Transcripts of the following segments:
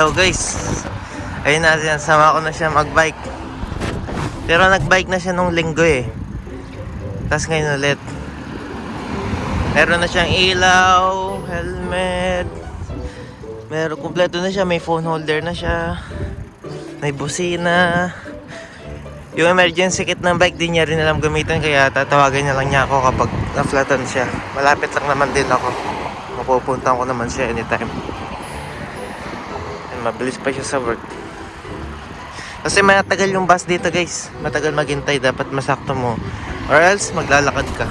So guys, ayun na siya, sama ko na siya magbike. Pero nagbike na siya nung linggo eh. Tapos ngayon ulit. Meron na siyang ilaw, helmet. Meron kumpleto na siya, may phone holder na siya. May busina. Yung emergency kit ng bike din niya rin alam gamitin kaya tatawagan niya lang niya ako kapag na-flatan siya. Malapit lang naman din ako. Mapupuntahan ko naman siya anytime. Mabilis pa siya sa work. Kasi matagal yung bus dito guys. Matagal maghintay. Dapat masakto mo. Or else maglalakad ka.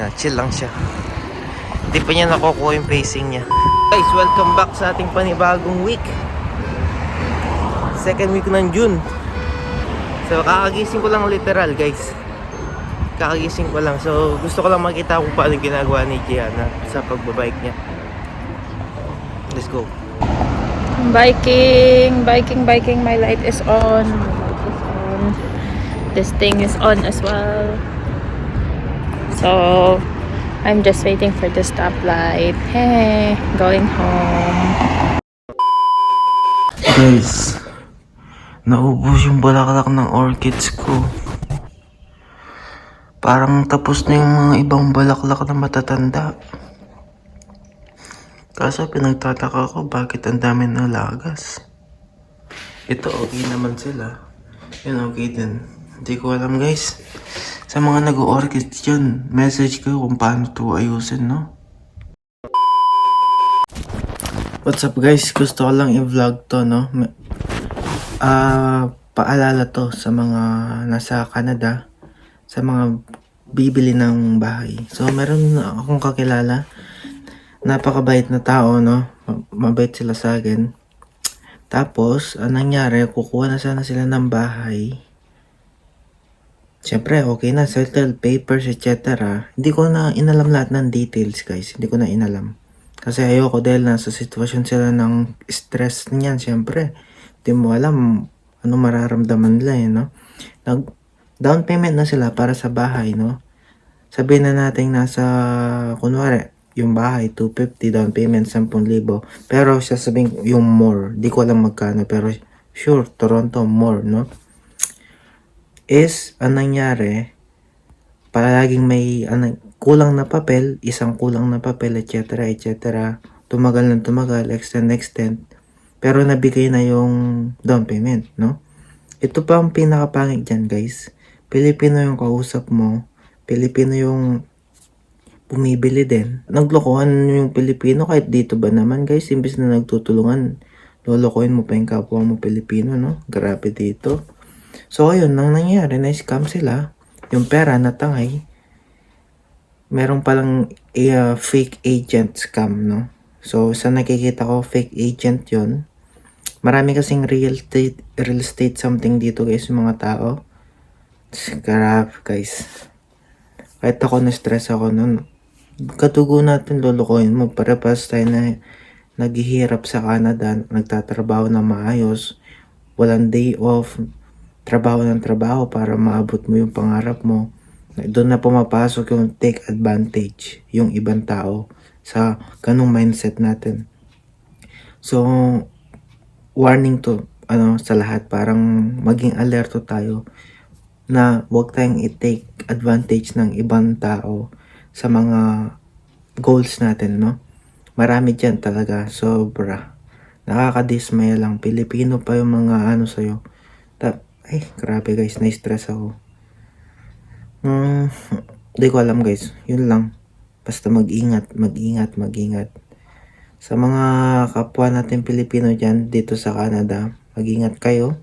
Yan, chill lang siya. Hindi pa niya nakukuha yung pacing niya. Guys, welcome back sa ating panibagong week. Second week ng June. So, kakagising ko lang literal guys. Kakagising ko lang. So, gusto ko lang makita kung paano ginagawa ni Gianna sa pagbabike niya. Let's go. Biking, biking, biking. My light is on. This thing is on as well. So, I'm just waiting for the stoplight. Hey, going home. Guys, naubos yung bulaklak ng orchids ko. Parang tapos na yung mga ibang bulaklak na matatanda. Kaso pinagtataka ko bakit ang dami ng lagas. Ito okay naman sila. Yun okay din. Hindi ko alam guys. Sa mga nag-orchids dyan, message ko kung paano to ayusin, no? What's up guys? Gusto ko lang i-vlog to, no? Ah, paalala to sa mga nasa Canada, sa mga bibili ng bahay. So, meron akong kakilala. Napakabait na tao, no? Ma- Mabait sila sa akin. Tapos, anong nangyari, kukuha na sana sila ng bahay. Siyempre, okay na, settled papers, etc. Hindi ko na inalam lahat ng details, guys. Hindi ko na inalam. Kasi ayoko dahil nasa sitwasyon sila ng stress niyan, siyempre. Hindi mo alam ano mararamdaman nila eh, no? Nag down payment na sila para sa bahay, no? Sabihin na natin nasa, kunwari, yung bahay, 250, down payment, 10,000. Pero sasabihin yung more, di ko alam magkano, pero sure, Toronto, more, no? Is, ang nangyari, palaging may ano, kulang na papel, isang kulang na papel, etc. etc. Tumagal ng tumagal, extend, extend. Pero nabigay na yung down payment, no? Ito pa ang pinakapangit dyan, guys. Pilipino yung kausap mo. Pilipino yung bumibili din. Naglokohan yung Pilipino kahit dito ba naman, guys. Imbis na nagtutulungan, lolokohin mo pa yung kapwa mo Pilipino, no? Grabe dito. So, ayun, nang nangyari, na-scam sila. Yung pera natangay. Meron palang uh, fake agent scam, no? So, sa nakikita ko, fake agent yon Marami kasing real estate, real estate something dito guys, yung mga tao. Grabe guys. Kahit ako na-stress ako nun. Katugo natin lulukoyin mo. Pare-pas tayo na naghihirap sa Canada, nagtatrabaho na maayos, walang day off, trabaho ng trabaho para maabot mo yung pangarap mo. Doon na pumapasok yung take advantage, yung ibang tao sa ganong mindset natin. So, warning to ano sa lahat parang maging alerto tayo na huwag tayong i-take advantage ng ibang tao sa mga goals natin, no? Marami dyan talaga, sobra. Nakakadismaya lang. Pilipino pa yung mga ano sa'yo. Ta ay, grabe guys, na-stress ako. Hmm, di ko alam guys. Yun lang. Basta mag-ingat, mag-ingat, mag-ingat. Sa mga kapwa natin Pilipino dyan dito sa Canada, mag-ingat kayo.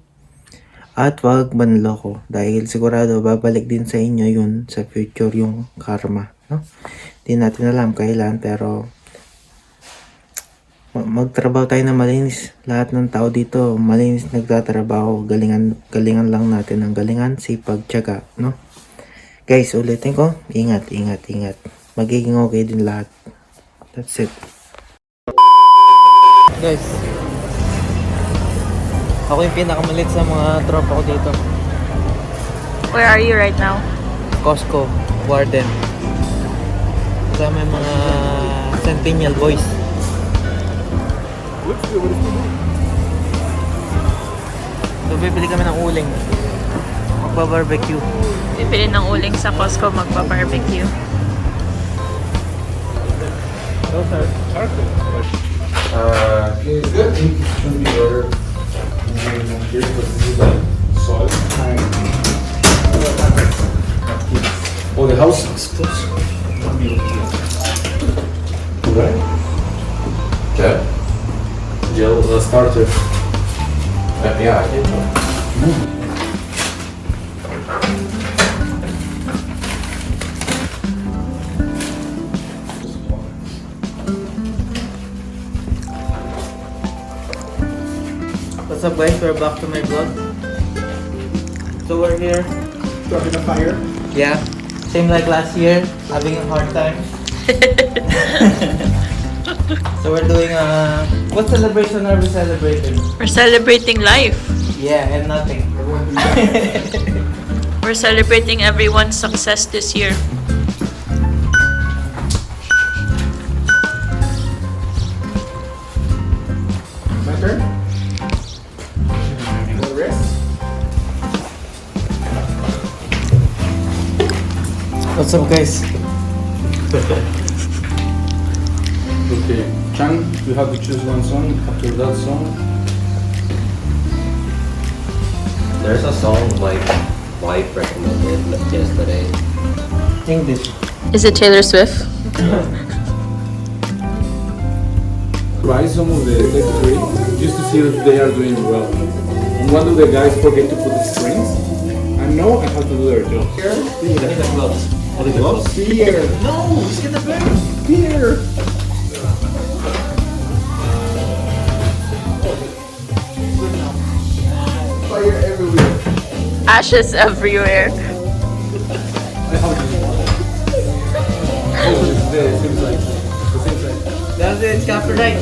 At wag manloko dahil sigurado babalik din sa inyo yun sa future yung karma. No? Di natin alam kailan pero ma- magtrabaho tayo na malinis. Lahat ng tao dito malinis nagtatrabaho. Galingan, galingan lang natin ang galingan, sipag, tiyaga. No? Guys, ulitin ko. Ingat, ingat, ingat. Magiging okay din lahat. That's it. Guys, ako yung pinakamalit sa mga tropa ko dito. Where are you right now? Costco, Warden. Kasama yung mga Centennial Boys. So, bibili kami ng uling. Magba-barbecue. Bibili ng uling sa Costco, magpa-barbecue. Those are charcoal. Uh, okay, good. Gonna be better. than Here, but this is like soil. Oh, the house is close. Right? Okay. Gel starter. Yeah, I did. What's up guys? We're back to my vlog. So we're here. Starting a fire. Yeah. Same like last year. Having a hard time. so we're doing a... What celebration are we celebrating? We're celebrating life. Yeah, and nothing. We're celebrating everyone's success this year. What's up guys? Okay, Chang, you have to choose one song. After that song, There's a song my wife recommended yesterday. English. Is it Taylor Swift? try some of the tech three just to see if they are doing well. And one of the guys forget to put the strings. I know I have to do their job. Here, the gloves. Oh, the gloves? here, No, let's get the bag. here. Fire everywhere. Ashes everywhere. I have to do one. Oh, it's there. It seems like the same thing. That's it, it's copyright.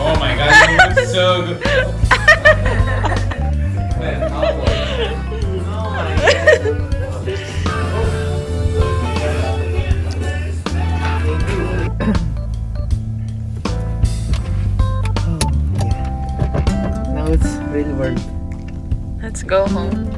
Oh my god, you look so good. go home.